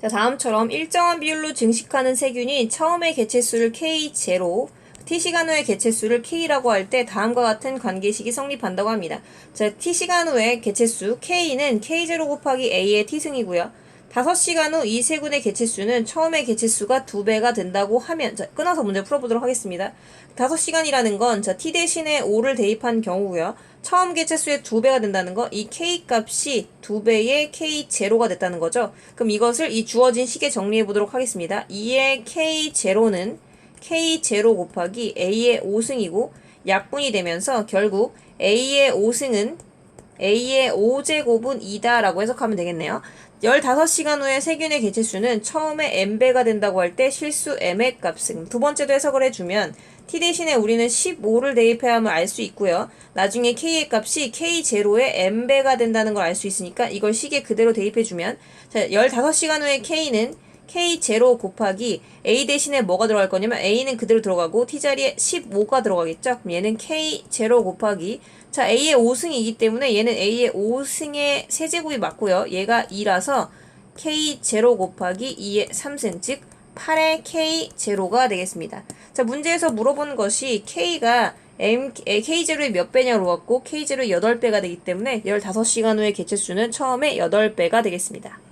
자, 다음처럼 일정한 비율로 증식하는 세균이 처음에 개체수를 K0, T시간 후에 개체수를 K라고 할 때 다음과 같은 관계식이 성립한다고 합니다. 자, T시간 후에 개체수 K는 K0 곱하기 A의 T승이고요. 5시간 후 이 세균의 개체수는 처음의 개체수가 2배가 된다고 하면 자, 끊어서 문제 풀어보도록 하겠습니다. 5시간이라는 건 자, T 대신에 5를 대입한 경우고요. 처음 개체수의 2배가 된다는 거, 이 K 값이 2배의 K0가 됐다는 거죠. 그럼 이것을 이 주어진 식에 정리해 보도록 하겠습니다. 2의 K0는 K0 곱하기 A의 5승이고 약분이 되면서 결국 A의 5승은 A의 5제곱은 2다라고 해석하면 되겠네요. 15시간 후에 세균의 개체수는 처음에 m배가 된다고 할 때 실수 m의 값은 두 번째도 해석을 해주면 t 대신에 우리는 15를 대입해야 함을 알 수 있고요. 나중에 k의 값이 k0의 m배가 된다는 걸 알 수 있으니까 이걸 식에 그대로 대입해주면 자, 15시간 후에 k는 K0 곱하기 A 대신에 뭐가 들어갈 거냐면 A는 그대로 들어가고 T자리에 15가 들어가겠죠? 그럼 얘는 K0 곱하기 자 A의 5승이기 때문에 얘는 A의 5승의 세제곱이 맞고요. 얘가 2라서 K0 곱하기 2의 3승 즉 8의 K0가 되겠습니다. 자 문제에서 물어본 것이 K가 M, K0의 몇 배냐고 물어봤고 K0의 8배가 되기 때문에 15시간 후의 개체수는 처음에 8배가 되겠습니다.